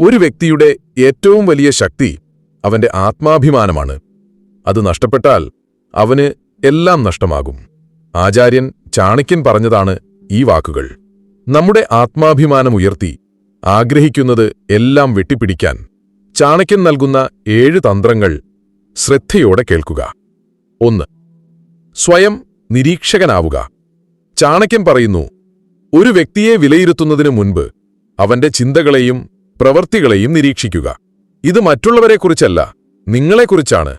ഒരു വ്യക്തിയുടെ ഏറ്റവും വലിയ ശക്തി അവന്റെ ആത്മാഭിമാനമാണ്. അത് നഷ്ടപ്പെട്ടാൽ അവന് എല്ലാം നഷ്ടമാകും. ആചാര്യൻ ചാണക്യൻ പറഞ്ഞതാണ് ഈ വാക്കുകൾ. നമ്മുടെ ആത്മാഭിമാനം ഉയർത്തി ആഗ്രഹിക്കുന്നത് എല്ലാം വെട്ടിപ്പിടിക്കാൻ ചാണക്യൻ നൽകുന്ന ഏഴ് തന്ത്രങ്ങൾ ശ്രദ്ധയോടെ കേൾക്കുക. ഒന്ന് സ്വയം നിരീക്ഷകനാവുക. ചാണക്യൻ പറയുന്നു ഒരു വ്യക്തിയെ വിലയിരുത്തുന്നതിനു മുൻപ് അവന്റെ ചിന്തകളെയും പ്രവൃത്തികളെയും നിരീക്ഷിക്കുക. ഇത് മറ്റുള്ളവരെക്കുറിച്ചല്ല നിങ്ങളെക്കുറിച്ചാണ്.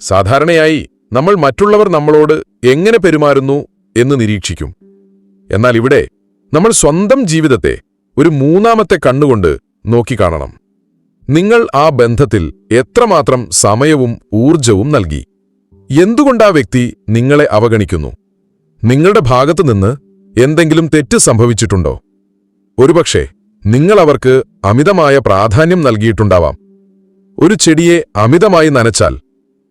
സാധാരണയായി നമ്മൾ മറ്റുള്ളവർ നമ്മളോട് എങ്ങനെ പെരുമാറുന്നു എന്ന് നിരീക്ഷിക്കും. എന്നാൽ ഇവിടെ നമ്മൾ സ്വന്തം ജീവിതത്തെ ഒരു മൂന്നാമത്തെ കണ്ണുകൊണ്ട് നോക്കിക്കാണണം. നിങ്ങൾ ആ ബന്ധത്തിൽ എത്രമാത്രം സമയവും ഊർജവും നൽകി. എന്തുകൊണ്ടാ വ്യക്തി നിങ്ങളെ അവഗണിക്കുന്നു? നിങ്ങളുടെ ഭാഗത്തുനിന്ന് എന്തെങ്കിലും തെറ്റ് സംഭവിച്ചിട്ടുണ്ടോ? ഒരുപക്ഷെ നിങ്ങൾ അവർക്ക് അമിതമായ പ്രാധാന്യം നൽകിയിട്ടുണ്ടാവാം. ഒരു ചെടിയെ അമിതമായി നനച്ചാൽ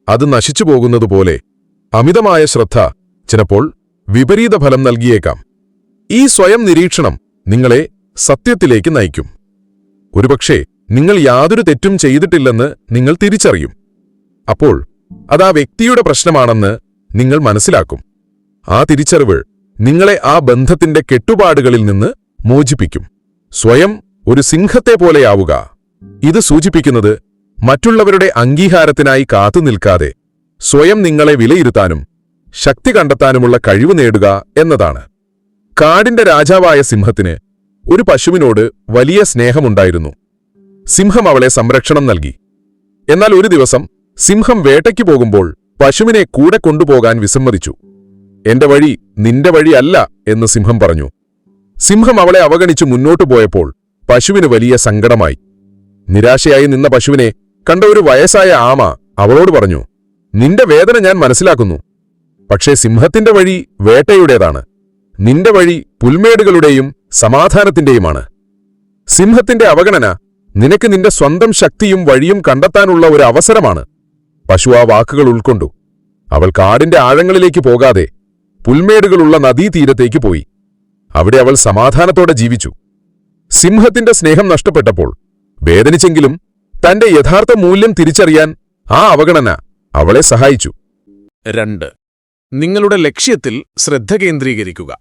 അത് നശിച്ചു പോകുന്നതുപോലെ അമിതമായ ശ്രദ്ധ ചിലപ്പോൾ വിപരീത ഫലം നൽകിയേക്കാം. ഈ സ്വയം നിരീക്ഷണം നിങ്ങളെ സത്യത്തിലേക്ക് നയിക്കും. ഒരുപക്ഷെ നിങ്ങൾ യാതൊരു തെറ്റും ചെയ്തിട്ടില്ലെന്ന് നിങ്ങൾ തിരിച്ചറിയും. അപ്പോൾ അതാ വ്യക്തിയുടെ പ്രശ്നമാണെന്ന് നിങ്ങൾ മനസ്സിലാക്കും. ആ തിരിച്ചറിവ് നിങ്ങളെ ആ ബന്ധത്തിന്റെ കെട്ടുപാടുകളിൽ നിന്ന് മോചിപ്പിക്കും. സ്വയം ഒരു സിംഹത്തെ പോലെയാവുക. ഇത് സൂചിപ്പിക്കുന്നത് മറ്റുള്ളവരുടെ അംഗീകാരത്തിനായി കാത്തുനിൽക്കാതെ സ്വയം നിങ്ങളെ വിലയിരുത്താനും ശക്തി കണ്ടെത്താനുമുള്ള കഴിവ് നേടുക എന്നതാണ്. കാടിന്റെ രാജാവായ സിംഹത്തിന് ഒരു പശുവിനോട് വലിയ സ്നേഹമുണ്ടായിരുന്നു. സിംഹം അവളെ സംരക്ഷണം നൽകി. എന്നാൽ ഒരു ദിവസം സിംഹം വേട്ടയ്ക്ക് പോകുമ്പോൾ പശുവിനെ കൂടെ കൊണ്ടുപോകാൻ വിസമ്മതിച്ചു. എന്റെ വഴി നിന്റെ വഴിയല്ല എന്ന് സിംഹം പറഞ്ഞു. സിംഹം അവളെ അവഗണിച്ചു മുന്നോട്ടു പോയപ്പോൾ പശുവിന് വലിയ സങ്കടമായി. നിരാശയായി നിന്ന പശുവിനെ കണ്ട ഒരു വയസ്സായ ആമ അവളോട് പറഞ്ഞു നിന്റെ വേദന ഞാൻ മനസ്സിലാക്കുന്നു. പക്ഷേ സിംഹത്തിന്റെ വഴി വേട്ടയുടേതാണ്. നിന്റെ വഴി പുൽമേടുകളുടെയും സമാധാനത്തിന്റെയുമാണ്. സിംഹത്തിന്റെ അവഗണന നിനക്ക് നിന്റെ സ്വന്തം ശക്തിയും വഴിയും കണ്ടെത്താനുള്ള ഒരു അവസരമാണ്. പശു ആ വാക്കുകൾ ഉൾക്കൊണ്ടു. അവൾ കാടിന്റെ ആഴങ്ങളിലേക്ക് പോകാതെ പുൽമേടുകളുള്ള നദീതീരത്തേക്ക് പോയി. അവിടെ അവൾ സമാധാനത്തോടെ ജീവിച്ചു. സിംഹത്തിന്റെ സ്നേഹം നഷ്ടപ്പെട്ടപ്പോൾ വേദനിച്ചെങ്കിലും തന്റെ യഥാർത്ഥ മൂല്യം തിരിച്ചറിയാൻ ആ അവഗണന അവളെ സഹായിച്ചു. രണ്ട്. നിങ്ങളുടെ ലക്ഷ്യത്തിൽ ശ്രദ്ധ കേന്ദ്രീകരിക്കുക.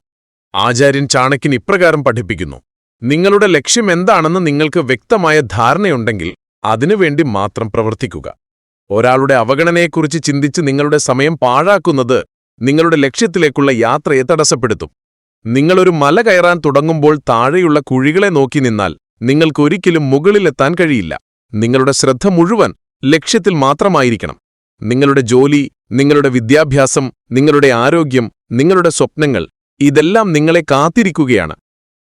ആചാര്യൻ ചാണക്യൻ ഇപ്രകാരം പഠിപ്പിക്കുന്നു. നിങ്ങളുടെ ലക്ഷ്യം എന്താണെന്ന് നിങ്ങൾക്ക് വ്യക്തമായ ധാരണയുണ്ടെങ്കിൽ അതിനുവേണ്ടി മാത്രം പ്രവർത്തിക്കുക. ഒരാളുടെ അവഗണനയെക്കുറിച്ച് ചിന്തിച്ച് നിങ്ങളുടെ സമയം പാഴാക്കുന്നത് നിങ്ങളുടെ ലക്ഷ്യത്തിലേക്കുള്ള യാത്രയെ തടസ്സപ്പെടുത്തും. നിങ്ങളൊരു മല കയറാൻ തുടങ്ങുമ്പോൾ താഴെയുള്ള കുഴികളെ നോക്കി നിന്നാൽ നിങ്ങൾക്കൊരിക്കലും മുകളിലെത്താൻ കഴിയില്ല. നിങ്ങളുടെ ശ്രദ്ധ മുഴുവൻ ലക്ഷ്യത്തിൽ മാത്രമായിരിക്കണം. നിങ്ങളുടെ ജോലി നിങ്ങളുടെ വിദ്യാഭ്യാസം നിങ്ങളുടെ ആരോഗ്യം നിങ്ങളുടെ സ്വപ്നങ്ങൾ ഇതെല്ലാം നിങ്ങളെ കാത്തിരിക്കുകയാണ്.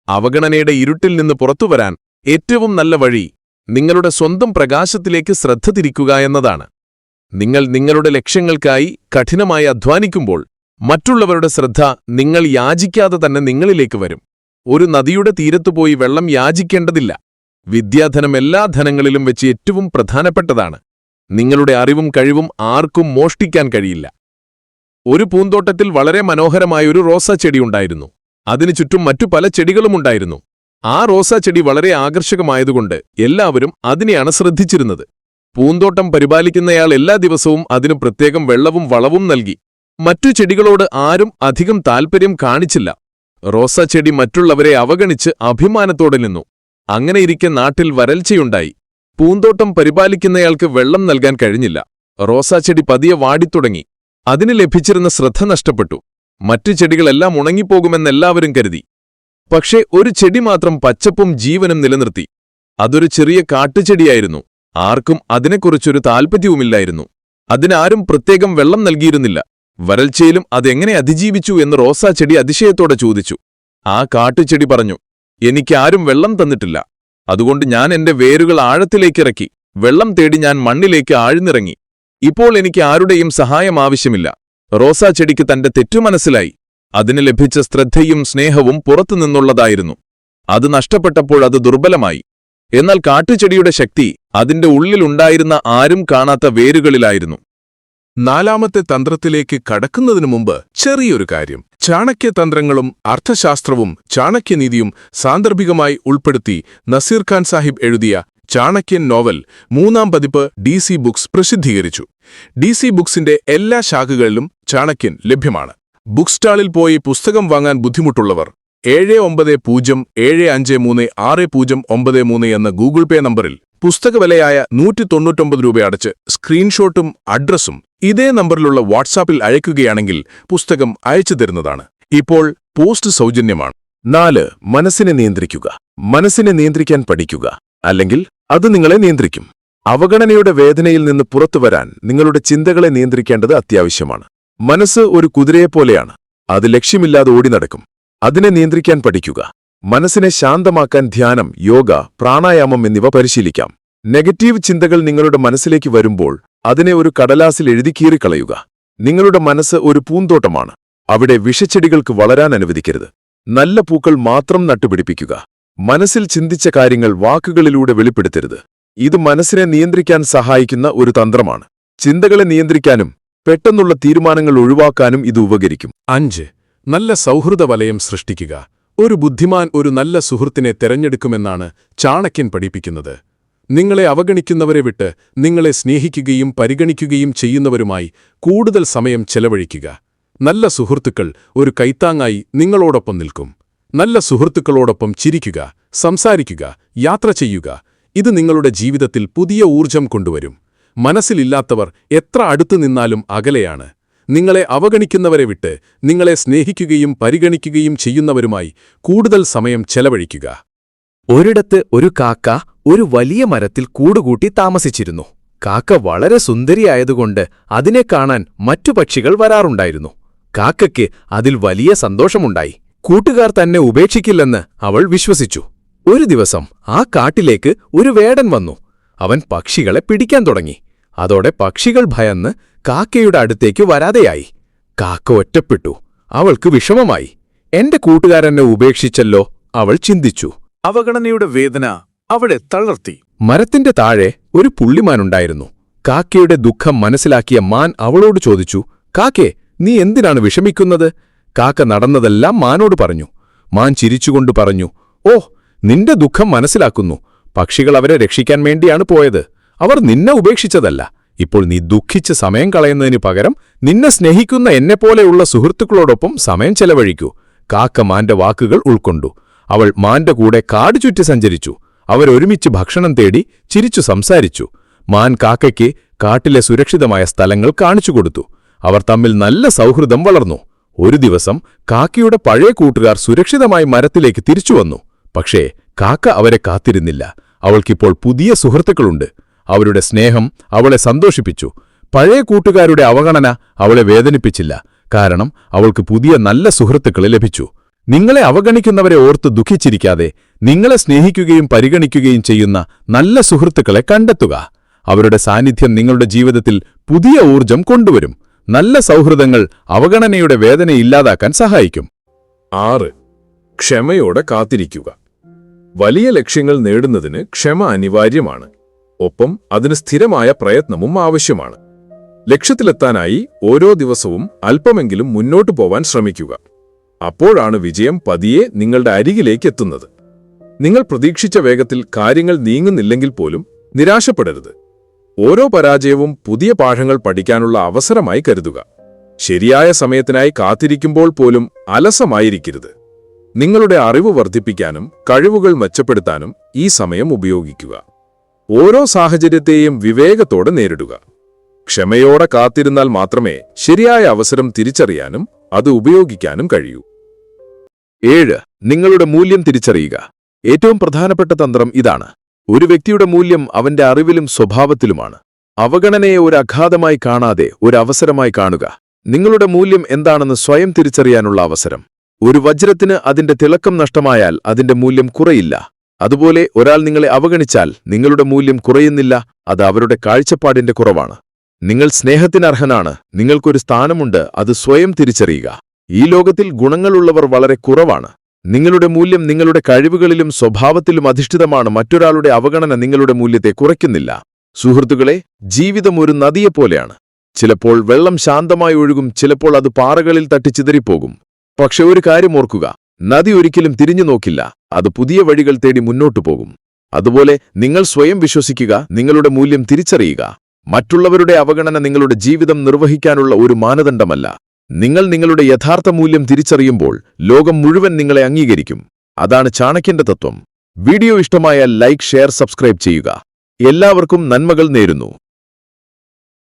അവഗണനയുടെ ഇരുട്ടിൽ നിന്ന് പുറത്തുവരാൻ ഏറ്റവും നല്ല വഴി നിങ്ങളുടെ സ്വന്തം പ്രകാശത്തിലേക്ക് ശ്രദ്ധ തിരിക്കുക എന്നതാണ്. നിങ്ങൾ നിങ്ങളുടെ ലക്ഷ്യങ്ങൾക്കായി കഠിനമായി അധ്വാനിക്കുമ്പോൾ മറ്റുള്ളവരുടെ ശ്രദ്ധ നിങ്ങൾ യാചിക്കാതെ തന്നെ നിങ്ങളിലേക്ക് വരും. ഒരു നദിയുടെ തീരത്തുപോയി വെള്ളം യാചിക്കേണ്ടതില്ല. വിദ്യാധനം എല്ലാ ധനങ്ങളിലും വെച്ച് ഏറ്റവും പ്രധാനപ്പെട്ടതാണ്. നിങ്ങളുടെ അറിവും കഴിവും ആർക്കും മോഷ്ടിക്കാൻ കഴിയില്ല. ഒരു പൂന്തോട്ടത്തിൽ വളരെ മനോഹരമായ ഒരു റോസാ ചെടിയുണ്ടായിരുന്നു അതിനു ചുറ്റും മറ്റു പല ചെടികളുമുണ്ടായിരുന്നു ആ റോസാ ചെടി വളരെ ആകർഷകമായതുകൊണ്ട് എല്ലാവരും അതിനെയാണ് ശ്രദ്ധിച്ചിരുന്നത്. പൂന്തോട്ടം പരിപാലിക്കുന്നയാൾ എല്ലാ ദിവസവും അതിനു പ്രത്യേകം വെള്ളവും വളവും നൽകി. മറ്റു ചെടികളോട് ആരും അധികം താൽപ്പര്യം കാണിച്ചില്ല. റോസ ചെടി മറ്റുള്ളവരെ അവഗണിച്ച് അഭിമാനത്തോടെ നിന്നു. അങ്ങനെയിരിക്കെ നാട്ടിൽ വരൾച്ചയുണ്ടായി. പൂന്തോട്ടം പരിപാലിക്കുന്നയാൾക്ക് വെള്ളം നൽകാൻ കഴിഞ്ഞില്ല. റോസാ ചെടി പതിയെ വാടിത്തുടങ്ങി. അതിന് ലഭിച്ചിരുന്ന ശ്രദ്ധ നഷ്ടപ്പെട്ടു. മറ്റു ചെടികളെല്ലാം ഉണങ്ങിപ്പോകുമെന്നെല്ലാവരും കരുതി. പക്ഷേ ഒരു ചെടി മാത്രം പച്ചപ്പും ജീവനും നിലനിർത്തി. അതൊരു ചെറിയ കാട്ടുചെടിയായിരുന്നു. ആർക്കും അതിനെക്കുറിച്ചൊരു താൽപ്പര്യവുമില്ലായിരുന്നു അതിനാരും പ്രത്യേകം വെള്ളം നൽകിയിരുന്നില്ല. വരൾച്ചയിലും അതെങ്ങനെ അതിജീവിച്ചു എന്ന് റോസാ ചെടി അതിശയത്തോടെ ചോദിച്ചു. ആ കാട്ടുചെടി പറഞ്ഞു എനിക്കാരും വെള്ളം തന്നിട്ടില്ല. അതുകൊണ്ട് ഞാൻ എന്റെ വേരുകൾ ആഴത്തിലേക്കിറക്കി വെള്ളം തേടി ഞാൻ മണ്ണിലേക്ക് ആഴ്ന്നിറങ്ങി. ഇപ്പോൾ എനിക്ക് ആരുടെയും സഹായം ആവശ്യമില്ല. റോസാ ചെടിക്ക് തന്റെ തെറ്റു മനസ്സിലായി. അതിന് ലഭിച്ച ശ്രദ്ധയും സ്നേഹവും പുറത്തുനിന്നുള്ളതായിരുന്നു. അത് നഷ്ടപ്പെട്ടപ്പോൾ അത് ദുർബലമായി. എന്നാൽ കാട്ടുചെടിയുടെ ശക്തി അതിന്റെ ഉള്ളിലുണ്ടായിരുന്ന ആരും കാണാത്ത വേരുകളിലായിരുന്നു. നാലാമത്തെ തന്ത്രത്തിലേക്ക് കടക്കുന്നതിനു മുമ്പ് ചെറിയൊരു കാര്യം. ചാണക്യതന്ത്രങ്ങളും അർത്ഥശാസ്ത്രവും ചാണക്യനീതിയും സാന്ദർഭികമായി ഉൾപ്പെടുത്തി നസീർ ഖാൻ സാഹിബ് എഴുതിയ ചാണക്യൻ നോവൽ മൂന്നാം പതിപ്പ് ഡി സി ബുക്സ് പ്രസിദ്ധീകരിച്ചു. ഡി സി ബുക്സിന്റെ എല്ലാ ശാഖകളിലും ചാണക്യൻ ലഭ്യമാണ്. ബുക്ക് സ്റ്റാളിൽ പോയി പുസ്തകം വാങ്ങാൻ ബുദ്ധിമുട്ടുള്ളവർ ഏഴ് ഒമ്പത് പൂജ്യം ഏഴ് അഞ്ച് മൂന്ന് ആറ് പൂജ്യം ഒമ്പത് മൂന്ന് എന്ന ഗൂഗിൾ പേ നമ്പറിൽ പുസ്തകവിലയായ നൂറ്റി തൊണ്ണൂറ്റൊമ്പത് രൂപ അടച്ച് സ്ക്രീൻഷോട്ടും അഡ്രസ്സും ഇതേ നമ്പറിലുള്ള വാട്സാപ്പിൽ അയക്കുകയാണെങ്കിൽ പുസ്തകം അയച്ചു തരുന്നതാണ്. ഇപ്പോൾ പോസ്റ്റ് സൗജന്യമാണ്. നാല് മനസ്സിനെ നിയന്ത്രിക്കുക. മനസ്സിനെ നിയന്ത്രിക്കാൻ പഠിക്കുക. അല്ലെങ്കിൽ അത് നിങ്ങളെ നിയന്ത്രിക്കും. അവഗണനയുടെ വേദനയിൽ നിന്ന് പുറത്തു വരാൻ നിങ്ങളുടെ ചിന്തകളെ നിയന്ത്രിക്കേണ്ടത് അത്യാവശ്യമാണ്. മനസ്സ് ഒരു കുതിരയെപ്പോലെയാണ് അത് ലക്ഷ്യമില്ലാതെ ഓടി നടക്കും അതിനെ നിയന്ത്രിക്കാൻ പഠിക്കുക. മനസ്സിനെ ശാന്തമാക്കാൻ ധ്യാനം യോഗ പ്രാണായാമം എന്നിവ പരിശീലിക്കാം. നെഗറ്റീവ് ചിന്തകൾ നിങ്ങളുടെ മനസ്സിലേക്ക് വരുമ്പോൾ അതിനെ ഒരു കടലാസിൽ എഴുതി കീറിക്കളയുക. നിങ്ങളുടെ മനസ്സ് ഒരു പൂന്തോട്ടമാണ്. അവിടെ വിഷച്ചെടികൾക്ക് വളരാൻ അനുവദിക്കരുത്. നല്ല പൂക്കൾ മാത്രം നട്ടുപിടിപ്പിക്കുക. മനസ്സിൽ ചിന്തിച്ച കാര്യങ്ങൾ വാക്കുകളിലൂടെ വെളിപ്പെടുത്തരുത്. ഇത് മനസ്സിനെ നിയന്ത്രിക്കാൻ സഹായിക്കുന്ന ഒരു തന്ത്രമാണ്. ചിന്തകളെ നിയന്ത്രിക്കാനും പെട്ടെന്നുള്ള തീരുമാനങ്ങൾ ഒഴിവാക്കാനും ഇത് ഉപകരിക്കും. അഞ്ച്. നല്ല സൗഹൃദ വലയം സൃഷ്ടിക്കുക. ഒരു ബുദ്ധിമാൻ ഒരു നല്ല സുഹൃത്തിനെ തെരഞ്ഞെടുക്കുമെന്നാണ് ചാണക്യൻ പഠിപ്പിക്കുന്നത്. നിങ്ങളെ അവഗണിക്കുന്നവരെ വിട്ട് നിങ്ങളെ സ്നേഹിക്കുകയും പരിഗണിക്കുകയും ചെയ്യുന്നവരുമായി കൂടുതൽ സമയം ചെലവഴിക്കുക. നല്ല സുഹൃത്തുക്കൾ ഒരു കൈത്താങ്ങായി നിങ്ങളോടൊപ്പം നിൽക്കും. നല്ല സുഹൃത്തുക്കളോടൊപ്പം ചിരിക്കുക സംസാരിക്കുക യാത്ര ചെയ്യുക ഇത് നിങ്ങളുടെ ജീവിതത്തിൽ പുതിയ ഊർജം കൊണ്ടുവരും. മനസ്സിലില്ലാത്തവർ എത്ര അടുത്തു നിന്നാലും അകലെയാണ്. നിങ്ങളെ അവഗണിക്കുന്നവരെ വിട്ട് നിങ്ങളെ സ്നേഹിക്കുകയും പരിഗണിക്കുകയും ചെയ്യുന്നവരുമായി കൂടുതൽ സമയം ചെലവഴിക്കുക. ഒരിടത്ത് ഒരു കാക്ക ഒരു വലിയ മരത്തിൽ കൂടുകൂട്ടി താമസിച്ചിരുന്നു. കാക്ക വളരെ സുന്ദരിയായതുകൊണ്ട് അതിനെ കാണാൻ മറ്റു പക്ഷികൾ വരാറുണ്ടായിരുന്നു. കാക്കയ്ക്ക് അതിൽ വലിയ സന്തോഷമുണ്ടായി. കൂട്ടുകാർ തന്നെ ഉപേക്ഷിക്കില്ലെന്ന് അവൾ വിശ്വസിച്ചു. ഒരു ദിവസം ആ കാട്ടിലേക്ക് ഒരു വേടൻ വന്നു. അവൻ പക്ഷികളെ പിടിക്കാൻ തുടങ്ങി. അതോടെ പക്ഷികൾ ഭയന്ന് കാക്കയുടെ അടുത്തേക്ക് വരാതെയായി. കാക്ക ഒറ്റപ്പെട്ടു. അവൾക്ക് വിഷമമായി. എന്റെ കൂട്ടുകാരനെ ഉപേക്ഷിച്ചല്ലോ അവൾ ചിന്തിച്ചു. അവഗണനയുടെ വേദന അവളെ തളർത്തി. മരത്തിന്റെ താഴെ ഒരു പുള്ളിമാനുണ്ടായിരുന്നു. കാക്കയുടെ ദുഃഖം മനസ്സിലാക്കിയ മാൻ അവളോട് ചോദിച്ചു കാക്കേ നീ എന്തിനാണ് വിഷമിക്കുന്നത്? കാക്ക നടന്നതെല്ലാം മാനോട് പറഞ്ഞു. മാൻ ചിരിച്ചുകൊണ്ട് പറഞ്ഞു ഓ നിന്റെ ദുഃഖം മനസ്സിലാക്കുന്നു. പക്ഷികൾ അവരെ രക്ഷിക്കാൻ വേണ്ടിയാണ് പോയത്. അവർ നിന്നെ ഉപേക്ഷിച്ചതല്ല. ഇപ്പോൾ നീ ദുഃഖിച്ച് സമയം കളയുന്നതിന് പകരം നിന്നെ സ്നേഹിക്കുന്ന എന്നെപ്പോലെയുള്ള സുഹൃത്തുക്കളോടൊപ്പം സമയം ചെലവഴിക്കൂ. കാക്ക മാന്റെ വാക്കുകൾ ഉൾക്കൊണ്ടു. അവൾ മാന്റെ കൂടെ കാട് ചുറ്റി സഞ്ചരിച്ചു. അവരൊരുമിച്ച് ഭക്ഷണം തേടി ചിരിച്ചു സംസാരിച്ചു. മാൻ കാക്കയ്ക്ക് കാട്ടിലെ സുരക്ഷിതമായ സ്ഥലങ്ങൾ കാണിച്ചു കൊടുത്തു. അവർ തമ്മിൽ നല്ല സൗഹൃദം വളർന്നു. ഒരു ദിവസം കാക്കയുടെ പഴയ കൂട്ടുകാർ സുരക്ഷിതമായി മരത്തിലേക്ക് തിരിച്ചു വന്നു. പക്ഷേ കാക്ക അവരെ കാത്തിരുന്നില്ല. അവൾക്കിപ്പോൾ പുതിയ സുഹൃത്തുക്കളുണ്ട്. അവരുടെ സ്നേഹം അവളെ സന്തോഷിപ്പിച്ചു. പഴയ കൂട്ടുകാരുടെ അവഗണന അവളെ വേദനിപ്പിച്ചില്ല. കാരണം അവൾക്ക് പുതിയ നല്ല സുഹൃത്തുക്കളെ ലഭിച്ചു. നിങ്ങളെ അവഗണിക്കുന്നവരെ ഓർത്ത് ദുഃഖിച്ചിരിക്കാതെ നിങ്ങളെ സ്നേഹിക്കുകയും പരിഗണിക്കുകയും ചെയ്യുന്ന നല്ല സുഹൃത്തുക്കളെ കണ്ടെത്തുക. അവരുടെ സാന്നിധ്യം നിങ്ങളുടെ ജീവിതത്തിൽ പുതിയ ഊർജം കൊണ്ടുവരും. നല്ല സൗഹൃദങ്ങൾ അവഗണനയുടെ വേദന ഇല്ലാതാക്കാൻ സഹായിക്കും. ആറ്. ക്ഷമയോടെ കാത്തിരിക്കുക. വലിയ ലക്ഷ്യങ്ങൾ നേടുന്നതിന് ക്ഷമ അനിവാര്യമാണ്. ഒപ്പം അതിന് സ്ഥിരമായ പ്രയത്നവും ആവശ്യമാണ്. ലക്ഷ്യത്തിലെത്താനായി ഓരോ ദിവസവും അല്പമെങ്കിലും മുന്നോട്ടു പോവാൻ ശ്രമിക്കുക. അപ്പോഴാണ് വിജയം പതിയെ നിങ്ങളുടെ അരികിലേക്ക് എത്തുന്നത് നിങ്ങൾ പ്രതീക്ഷിച്ച വേഗത്തിൽ കാര്യങ്ങൾ നീങ്ങുന്നില്ലെങ്കിൽ പോലും നിരാശപ്പെടരുത്. ഓരോ പരാജയവും പുതിയ പാഠങ്ങൾ പഠിക്കാനുള്ള അവസരമായി കരുതുക. ശരിയായ സമയത്തിനായി കാത്തിരിക്കുമ്പോൾ പോലും അലസമായിരിക്കരുത്. നിങ്ങളുടെ അറിവ് വർദ്ധിപ്പിക്കാനും കഴിവുകൾ മെച്ചപ്പെടുത്താനും ഈ സമയം ഉപയോഗിക്കുക. ഓരോ സാഹചര്യത്തെയും വിവേകത്തോടെ നേരിടുക. ക്ഷമയോടെ കാത്തിരുന്നാൽ മാത്രമേ ശരിയായ അവസരം തിരിച്ചറിയാനും അത് ഉപയോഗിക്കാനും കഴിയൂ. ഏഴ് നിങ്ങളുടെ മൂല്യം തിരിച്ചറിയുക. ഏറ്റവും പ്രധാനപ്പെട്ട തന്ത്രം ഇതാണ്. ഒരു വ്യക്തിയുടെ മൂല്യം അവന്റെ അറിവിലും സ്വഭാവത്തിലുമാണ്. അവഗണനയെ ഒരു അഘാതമായി കാണാതെ ഒരു അവസരമായി കാണുക. നിങ്ങളുടെ മൂല്യം എന്താണെന്ന് സ്വയം തിരിച്ചറിയാനുള്ള അവസരം. ഒരു വജ്രത്തിന് അതിന്റെ തിളക്കം നഷ്ടമായാൽ അതിന്റെ മൂല്യം കുറയില്ല. അതുപോലെ ഒരാൾ നിങ്ങളെ അവഗണിച്ചാൽ നിങ്ങളുടെ മൂല്യം കുറയുന്നില്ല അത് അവരുടെ കാഴ്ചപ്പാടിന്റെ കുറവാണ്. നിങ്ങൾ സ്നേഹത്തിനർഹനാണ് നിങ്ങൾക്കൊരു സ്ഥാനമുണ്ട് അത് സ്വയം തിരിച്ചറിയുക. ഈ ലോകത്തിൽ ഗുണങ്ങളുള്ളവർ വളരെ കുറവാണ്. നിങ്ങളുടെ മൂല്യം നിങ്ങളുടെ കഴിവുകളിലും സ്വഭാവത്തിലും അധിഷ്ഠിതമാണ്. മറ്റൊരാളുടെ അവഗണന നിങ്ങളുടെ മൂല്യത്തെ കുറയ്ക്കുന്നില്ല. സുഹൃത്തുക്കളെ ജീവിതം ഒരു നദിയെപ്പോലെയാണ് ചിലപ്പോൾ വെള്ളം ശാന്തമായി ഒഴുകും ചിലപ്പോൾ അത് പാറകളിൽ തട്ടി തട്ടിച്ചിതറിപ്പോകും പക്ഷെ ഒരു കാര്യം ഓർക്കുക നദി ഒരിക്കലും തിരിഞ്ഞു നോക്കില്ല അത് പുതിയ വഴികൾ തേടി മുന്നോട്ടു പോകും. അതുപോലെ നിങ്ങൾ സ്വയം വിശ്വസിക്കുക നിങ്ങളുടെ മൂല്യം തിരിച്ചറിയുക. മറ്റുള്ളവരുടെ അവഗണന നിങ്ങളുടെ ജീവിതം നിർവഹിക്കാനുള്ള ഒരു മാനദണ്ഡമല്ല. നിങ്ങൾ നിങ്ങളുടെ യഥാർത്ഥ മൂല്യം തിരിച്ചറിയുമ്പോൾ ലോകം മുഴുവൻ നിങ്ങളെ അംഗീകരിക്കും. അതാണ് ചാണക്യന്റെ തത്വം. വീഡിയോ ഇഷ്ടമായാൽ ലൈക്ക് ഷെയർ സബ്സ്ക്രൈബ് ചെയ്യുക. എല്ലാവർക്കും നന്മകൾ നേരുന്നു.